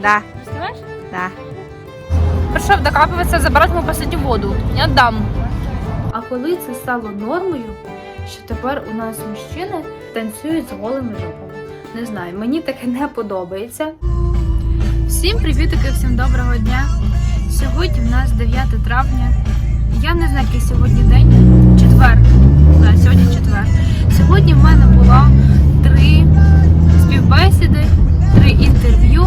Да, Представляешь? да. Прийшов докапуватися, забрати йому последню воду. Я дам. А коли це стало нормою, що тепер у нас мужчини танцюють з голими жопами. Не знаю, мені таке не подобається. Всім привітики, всім доброго дня. Сьогодні в нас 9 травня. Я не знаю, який сьогодні день. Четвер. Да, сьогодні четвер. Сьогодні в мене було три співбесіди, три інтерв'ю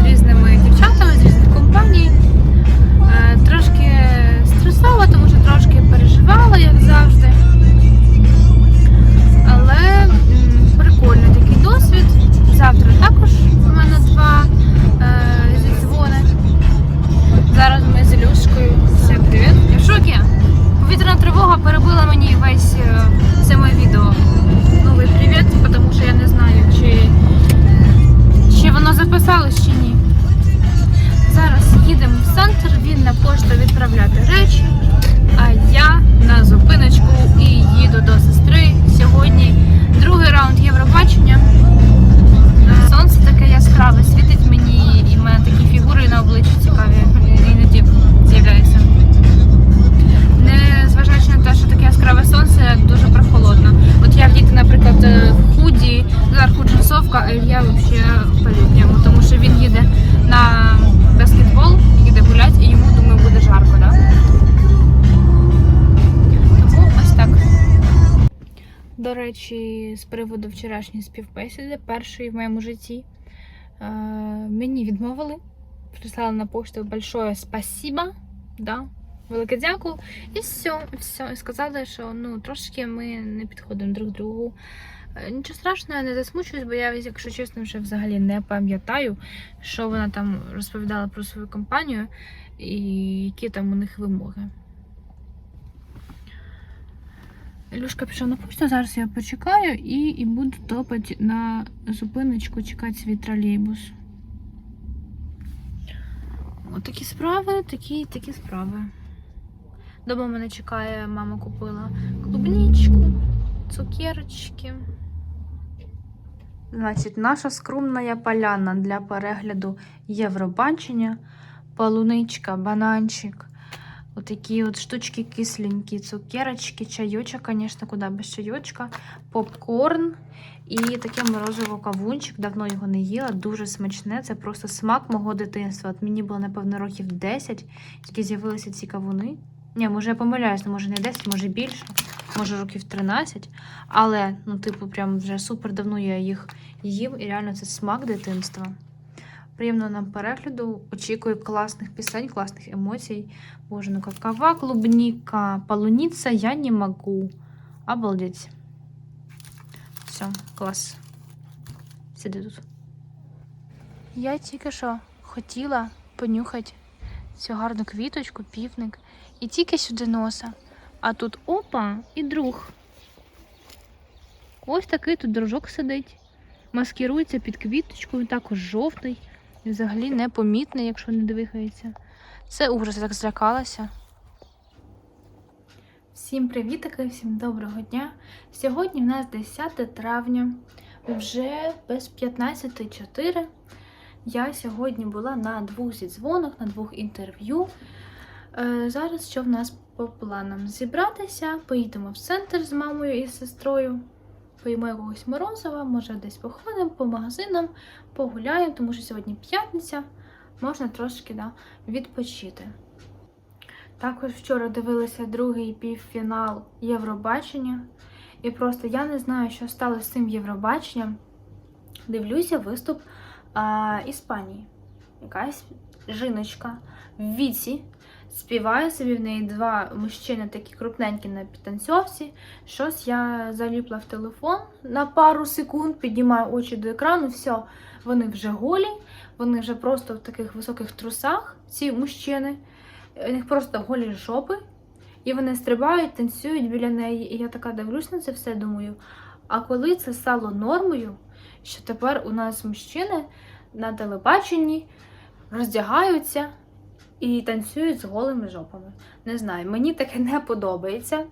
речі, з приводу вчорашньої співбесіди, першої в моєму житті, е, мені відмовили. Прислали на пошту большое спасибо. Да? Велике дякую. І все, і все. І сказали, що ну трошки ми не підходимо друг другу. Е, Нічого страшного, я не засмучуюсь, бо я, якщо чесно, вже взагалі не пам'ятаю, що вона там розповідала про свою компанію і які там у них вимоги. Ілюшка пішов на пошту, зараз я почекаю і, і буду топати на зупиночку, чекати свій тролейбус. От такі справи, такі, такі справи. Дома мене чекає, мама купила клубничку, цукерочки. Значить, наша скромна поляна для перегляду Євробачення. Полуничка, бананчик. Отакі от штучки кисленькі, цукерочки, чайочок, звісно, куди без чайочка, попкорн і таке морозиво кавунчик. Давно його не їла, дуже смачне. Це просто смак мого дитинства. От мені було, напевно, років 10, тільки з'явилися ці кавуни. Ні, може я помиляюсь, ну, може не 10, може більше, може років 13. Але, ну, типу, прям вже супер давно я їх їв, і реально це смак дитинства. Приємного нам перегляду. Очікую класних пісень, класних емоцій. Боже, ну какова клубника, полуница я не могу. Обалдеть. Все, клас. Сиди тут. Я тільки що хотіла понюхати цю гарну квіточку, півник, і тільки сюди носа. А тут опа і друг. Ось такий тут дружок сидить. Маскирується під квіточкою, також жовтий. І взагалі непомітний, якщо не двигається. Це ужас, я так злякалася. Всім привітики, всім доброго дня. Сьогодні в нас 10 травня, вже без 15.04. Я сьогодні була на двох зідзвонах, на двох інтерв'ю. Е, зараз що в нас по планам? Зібратися, поїдемо в центр з мамою і сестрою, поїмо якогось морозива, може десь походимо по магазинам, погуляємо, тому що сьогодні п'ятниця, можна трошки да, відпочити. Також вчора дивилася другий півфінал Євробачення. І просто я не знаю, що сталося з цим Євробаченням. Дивлюся виступ а, Іспанії. Якась жіночка в віці співає собі в неї два мужчини такі крупненькі на підтанцьовці. Щось я заліпла в телефон на пару секунд, піднімаю очі до екрану, все, вони вже голі, вони вже просто в таких високих трусах, ці мужчини. У них просто голі жопи, і вони стрибають, танцюють біля неї. І я така дивлюсь на це все, думаю. А коли це стало нормою, що тепер у нас мужчини на телебаченні роздягаються і танцюють з голими жопами. Не знаю, мені таке не подобається.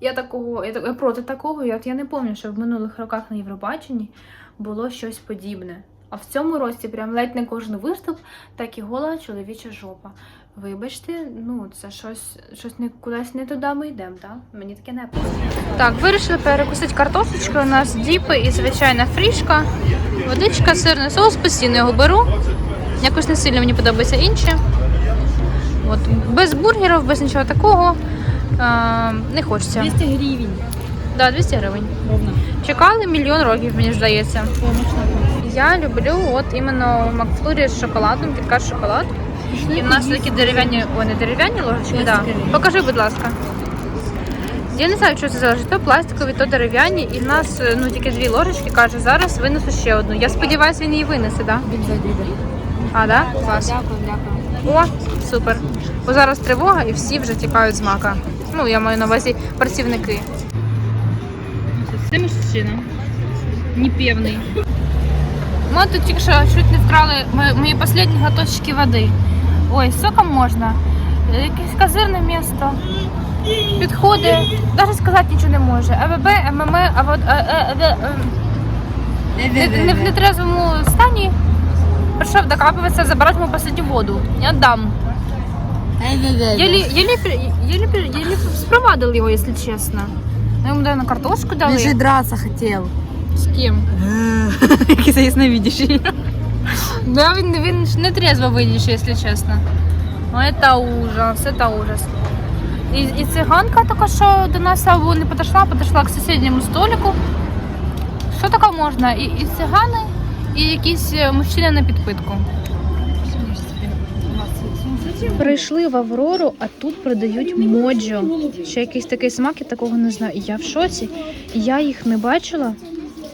Я такого, я, я проти такого. Я, я не пам'ятаю, що в минулих роках на Євробаченні було щось подібне. А в цьому році прям ледь не кожен виступ, так і гола чоловіча жопа. Вибачте, ну це щось, щось не кудись не туди ми йдемо, так? Мені таке не подобається. Так, вирішили перекусити картошечку. У нас діпи і звичайна фрішка, водичка, сирний соус, постійно його беру. Якось не сильно мені подобається інше. От, без бургерів, без нічого такого. А, не хочеться. 200 гривень. Да, 200 гривень. Ровно. Чекали мільйон років, мені здається. Я люблю от іменно Макфлурі з шоколадом, кітка шоколад. І в нас такі дерев'яні, ой, не дерев'яні ложечки, да. Покажи, будь ласка. Я не знаю, що це залежить, то пластикові, то дерев'яні. І в нас е, ну, тільки дві ложечки, каже, зараз винесу ще одну. Я сподіваюся, він її винесе, так? Він зайде. А, да? Клас. Дякую, дякую. О, супер. Бо зараз тривога і всі вже тікають з мака. Ну, я маю на увазі працівники. Це мужчина. Непевний. Ми тут тільки що чуть не вкрали мої, останні глоточки води. Ой, соком можна. Якесь казирне місто. Підходить, навіть сказати нічого не може. АВБ, ММ, а вот не, не в нетрезвому стані. Прийшов докапуватися, забирати мою останню воду. Я дам. Єлі, єлі, єлі, єлі, єлі спровадив його, якщо чесно. Ну, йому на картошку дали. Він же драться хотів. З ким? Який це ясновидящий. Да, він, він ж не трезво вийдеш, якщо чесно. Ну, это ужас, это ужас. І, і циганка така, що до нас або не підійшла, а підійшла к сусідньому столику. Що таке можна? І, і цигани, і якісь е, мужчини на підпитку. Прийшли в Аврору, а тут продають моджо. Ще якийсь такий смак, я такого не знаю. Я в шоці. Я їх не бачила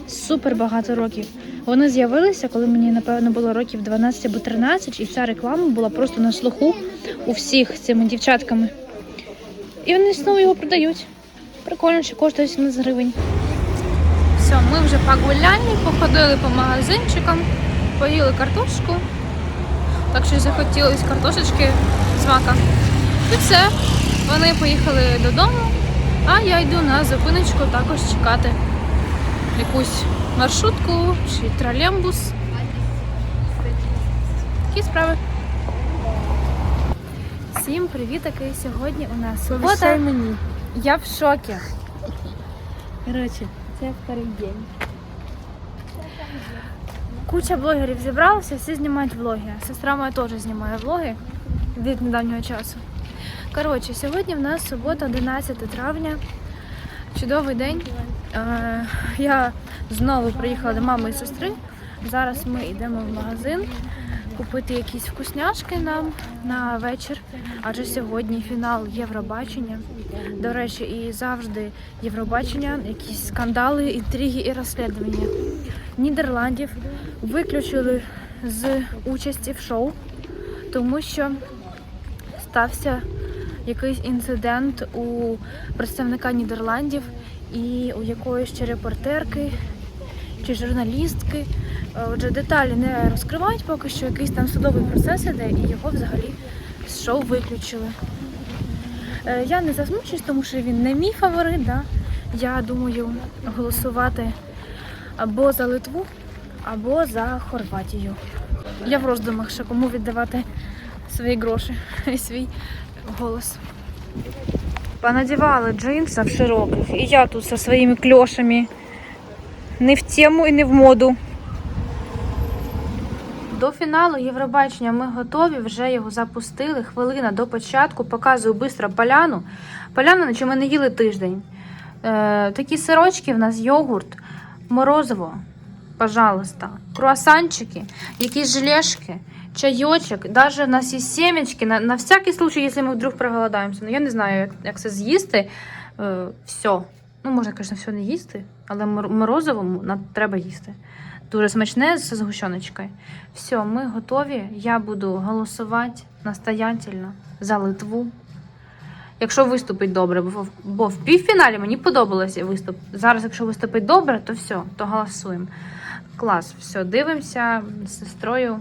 супер багато років. Вони з'явилися, коли мені, напевно, було років 12 або 13, і ця реклама була просто на слуху у всіх цими дівчатками. І вони знову його продають. Прикольно, що коштує 17 гривень. Все, ми вже погуляли, походили по магазинчикам, поїли картошку. Так що захотілось картошечки з мака. І все. Вони поїхали додому, а я йду на зупиночку також чекати якусь маршрутку чи тролейбус. Такі справи. Всім привітки! Сьогодні у нас субота. мені. Я в шокі. Коротше, це вторий день. Куча блогерів зібралася, всі знімають влоги. Сестра моя теж знімає влоги від недавнього часу. Коротше, сьогодні в нас субота, 11 травня. Чудовий день. Е, я знову приїхала до мами і сестри. Зараз ми йдемо в магазин купити якісь вкусняшки нам на вечір. Адже сьогодні фінал Євробачення. До речі, і завжди Євробачення, якісь скандали, інтриги і розслідування. Нідерландів виключили з участі в шоу, тому що стався якийсь інцидент у представника Нідерландів і у якоїсь чи репортерки чи журналістки. Отже, деталі не розкривають поки що, якийсь там судовий процес іде, і його взагалі з шоу виключили. Е, Я не засмучусь, тому що він не мій фаворит. Да? Я думаю голосувати або за Литву, або за Хорватію. Я в роздумах, що кому віддавати свої гроші і свій голос. Понадівали джинсів широких, і я тут зі своїми кльошами. Не в тему і не в моду. До фіналу Євробачення ми готові, вже його запустили. Хвилина до початку. Показую швидко поляну. Поляну, наче ми не їли тиждень. Е, такі сирочки в нас йогурт, морозиво, пожалуйста, круасанчики, якісь желешки, чайочок. Даже в нас є сімечки, на, на всякий случай, якщо ми вдруг проголодаємося. Ну я не знаю, як, як це з'їсти. Е, все. Ну, можна, звісно, все не їсти, але мор- морозиво треба їсти. Дуже смачне з згущеночкою. Все, ми готові. Я буду голосувати настоятельно за Литву. Якщо виступить добре, бо, бо в півфіналі мені подобалося виступ. Зараз, якщо виступить добре, то все, то голосуємо. Клас, все, дивимося з сестрою